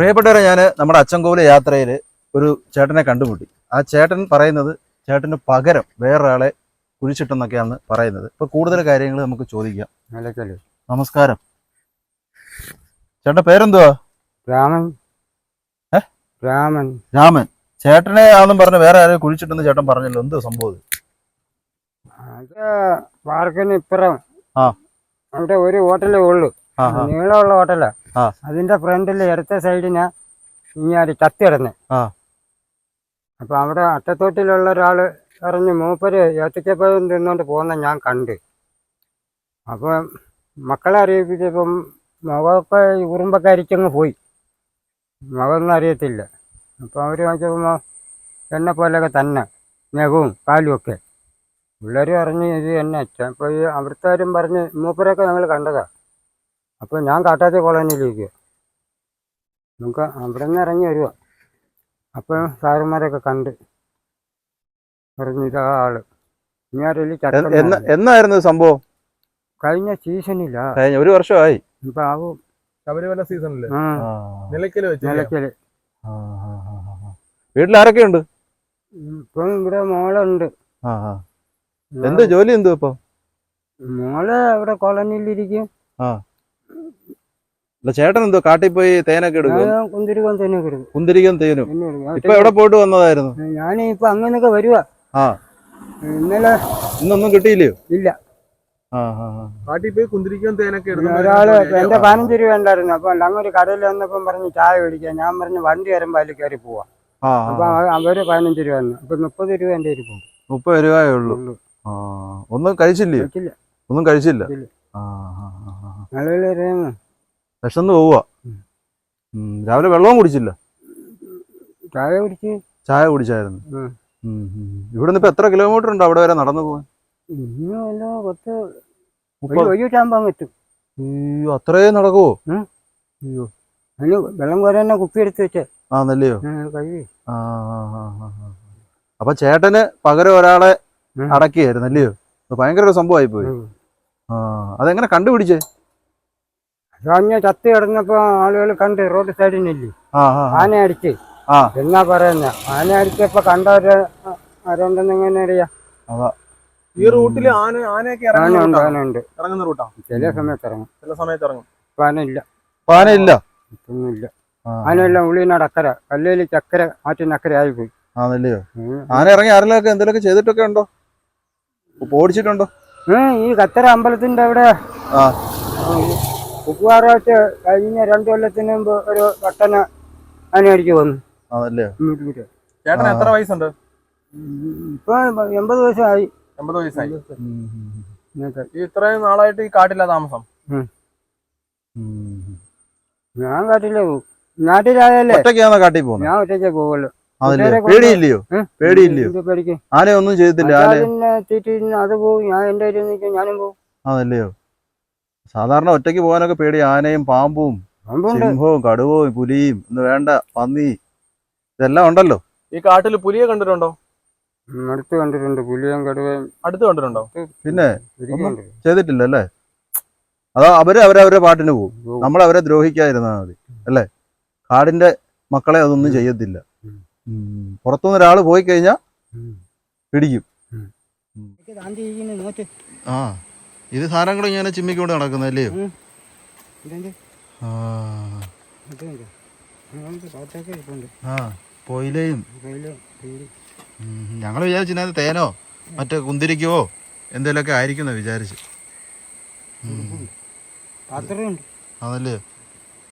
പ്രിയപ്പെട്ടവരെ ഞാൻ നമ്മുടെ അച്ചൻകോവിലെ യാത്രയിൽ ഒരു ചേട്ടനെ കണ്ടുമുട്ടി. ആ ചേട്ടൻ പറയുന്നത് ചേട്ടന് പകരം വേറൊരാളെ കുഴിച്ചിട്ടെന്നൊക്കെയാണ് പറയുന്നത്. ഇപ്പൊ കൂടുതൽ കാര്യങ്ങൾ നമുക്ക് ചോദിക്കാം. നമസ്കാരം. ചേട്ടൻ പേരെന്തുവാ? രാമൻ? രാമൻ. രാമൻ. ചേട്ടനെ ആണെന്നും പറഞ്ഞ് വേറെ ആരെയും കുഴിച്ചിട്ടെന്ന് ചേട്ടൻ പറഞ്ഞല്ലോ. എന്ത് സംഭവം പാർക്കിന് ഇപ്പുറം. അവിടെ ഒരു ഹോട്ടലേ ഉള്ളൂ. നീളമുള്ള ഹോട്ടലാ. അതിന്റെ ഫ്രണ്ടിൽ ഇടത്തെ സൈഡിന് ഇങ്ങനെ ചത്തി കിടന്ന്. അപ്പൊ അവിടെ അട്ടത്തോട്ടിലുള്ള ഒരാൾ പറഞ്ഞു മൂപ്പര് ഏത്തക്കപ്പഴം തിന്നുകൊണ്ട് പോകുന്ന ഞാൻ കണ്ട്. അപ്പൊ മക്കളെ അറിയിപ്പിച്ചപ്പം മുഖമൊക്കെ ഉറുമ്പൊക്കെ അരിച്ചങ്ങ് പോയി. മുഖമൊന്നും അറിയത്തില്ല. അപ്പൊ അവർ വാങ്ങിച്ചപ്പോ എന്നെ പോലെയൊക്കെ തന്നെ നഖവും കാലും ഒക്കെ. പിള്ളേർ പറഞ്ഞ് ഇത് തന്നെ അച്ഛൻ അപ്പോൾ ഈ അവിടുത്തെ പറഞ്ഞ് മൂപ്പരൊക്കെ ഞങ്ങൾ കണ്ടതാ. അപ്പോൾ ഞാൻ കാട്ടാത്തി കോളനിയിലേക്ക് നമുക്ക് അവിടെ നിന്ന് ഇറങ്ങി വരിക അപ്പോൾ സാറന്മാരൊക്കെ കണ്ട് പറഞ്ഞു ഇതാ ആൾ. ഇനി ആരെങ്കിലും എന്നായിരുന്നു സംഭവം? കഴിഞ്ഞ സീസണില്ല. കഴിഞ്ഞ ഒരു വർഷമായി. ഇപ്പൊ ആവും. ശബരിമല സീസണിൽ. നിലയ്ക്കൽ വെച്ച് നിലയ്ക്കൽ. വീട്ടിൽ ആരൊക്കെ ഉണ്ട്? ഇപ്പം ഇവിടെ മോളുണ്ട്. എന്ത് ജോലി എന്തോ ഇപ്പൊ? മോൾ അവിടെ കോളനിയിലിരിക്കും. അല്ല ചേട്ടൻ എന്തോ കാട്ടിൽ പോയി തേനൊക്കെ എടുക്കും. ഞാൻ കുന്തിരിക്കം തേനും ഇപ്പൊ എവിടെ പോയിട്ട് വന്നതായിരുന്നു? ഞാനിപ്പോ അങ്ങനൊക്കെ വരുവാ. ആ. ഇന്നലെ ഇന്നൊന്നും കിട്ടിയില്ലയോ? ഇല്ല. കാട്ടിൽ പോയി കുന്തിരിക്കാൻ തേനൊക്കെ ഒരാൾ എന്റെ പതിനഞ്ച് രൂപ ഉണ്ടായിരുന്നു. അപ്പൊ അങ്ങൊരു കടയിൽ വന്നപ്പം പറഞ്ഞു ചായ മേടിക്കാൻ ഞാൻ പറഞ്ഞു വണ്ടി വരുമ്പോ അതിൽ കയറി പോവാ. ആ അപ്പൊ അവർ പതിനഞ്ച് രൂപ തന്നു. അപ്പൊ മുപ്പത് രൂപ എന്റെ മുപ്പത് രൂപയേ ഉള്ളൂ. ഒന്നും കഴിച്ചില്ലേ. ഒന്നും കഴിച്ചില്ല. ആ വിശന്ന് പോവുക. രാവിലെ വെള്ളവും കുടിച്ചില്ല. ചായ കുടിച്ച്? ചായ കുടിച്ചായിരുന്നു. ഇവിടെ. ഇപ്പൊ എത്ര കിലോമീറ്റർ ഉണ്ട് അവിടെ വരെ നടന്നു പോകാൻ എത്തും. അയ്യോ അത്രയും നടക്കുവോ? അയ്യോ. വെള്ളം കോരാൻ തന്നെ കുപ്പി എടുത്ത് വെച്ചേ. ആ നല്ലയോ? ആ. അപ്പൊ ചേട്ടന് പകരം ഒരാളെ. അടക്കിയായിരുന്നു അല്ലയോ? ഭയങ്കര ഒരു സംഭവമായി പോയി ആ അതെങ്ങനെ കണ്ടുപിടിച്ചേ? കഴിഞ്ഞ ചത്ത് കിടന്നപ്പോ ആളുകൾ കണ്ട് റോഡ് ആ. ആന അടിച്ച്. എന്നാ പറയുന്ന? ആന അടിച്ചപ്പോ കണ്ടവര് ആരുണ്ടെന്ന് എങ്ങനെ അറിയാം? ഈ റൂട്ടിൽ ആന ആനയൊക്കെ ഇറങ്ങുന്നുണ്ട് ഇറങ്ങുന്ന റൂട്ടാ ആന ഇറങ്ങുന്ന റൂട്ടാ ചില സമയത്ത് ഇറങ്ങും. ചില സമയത്ത് ഇറങ്ങും. ഇല്ല. പാന ആനയില്ല? ഇപ്പൊന്നും ഇല്ല ആ, ആനയെല്ലാം ഉള്ളിനാട് അക്കര കല്ലേലി ചക്കര ആറ്റിനക്കര ആയിപ്പോയി ആയി നല്ലയോ ഉം. ആന ഇറങ്ങി ആരെല്ലാം എന്തെങ്കിലുമൊക്കെ ചെയ്തിട്ടൊക്കെ ഉണ്ടോ? ഓടിച്ചിട്ടുണ്ടോ? ഈ കത്തര അമ്പലത്തിന്റെ അവിടെ ആ കഴിഞ്ഞ രണ്ടു കൊല്ലത്തിന് മുമ്പ് ഒരു വട്ടന അനുവദിക്കു വന്നു. ചേട്ടന് എത്ര വയസ്സുണ്ട്? ഇപ്പൊ എൺപത് വയസ്സായി. എൺപത് വയസ്സായി. ഇത്രയും നാളായിട്ട് ഈ കാട്ടിലാ താമസം. ഞാൻ കാട്ടിലേ പോകും നാട്ടിലായാലേ ഒറ്റയ്ക്കാണോ കാട്ടിൽ പോകുന്നത് ഞാൻ ഒറ്റയ്ക്ക് പോകല്ലോ പേടിയില്ലയോ. പേടിയില്ലയോ? ആരെയൊന്നും പേടിക്കും. ആനയൊന്നും ചെയ്തില്ല തീറ്റിന്ന് അത് പോകും ഞാൻ എന്റെ കയ്യിൽ നിൽക്കും. ഞാനും പോകും അതല്ലയോ സാധാരണ ഒറ്റയ്ക്ക് പോകാനൊക്കെ പേടി. ആനയും പാമ്പും സിംഹവും കടുവവും പുലിയും ഒന്ന് വേണ്ട പന്നി. ഇതെല്ലാം ഉണ്ടല്ലോ. ഈ കാട്ടിൽ പുലിയെ കണ്ടിട്ടുണ്ടോ? അടുത്ത് കണ്ടിട്ടുണ്ട്. പുലിയും കടുവയും അടുത്ത് കണ്ടിട്ടുണ്ടോ? പിന്നെ. ചെയ്തിട്ടില്ല അല്ലേ? അതോ അവർ അവരവരുടെ പാട്ടിന് പോകും. നമ്മൾ അവരെ ദ്രോഹിക്കാതിരുന്നാൽ മതി അല്ലേ? കാടിന്റെ മക്കളെ അതൊന്നും ചെയ്യത്തില്ല. പുറത്തുനിന്ന് ഒരാൾ പോയി കഴിഞ്ഞാൽ പിടിക്കും. ആ. ഇത് സാധനങ്ങൾ ഇങ്ങനെ ചിമ്മിക്കൂടെ നടക്കുന്നല്ലേ? ആ. പൊയിലയും. ഞങ്ങൾ വിചാരിച്ചിനകത്ത് തേനോ മറ്റേ കുന്തിരിക്കോ എന്തേലൊക്കെ ആയിരിക്കുന്ന വിചാരിച്ചു അതല്ലേ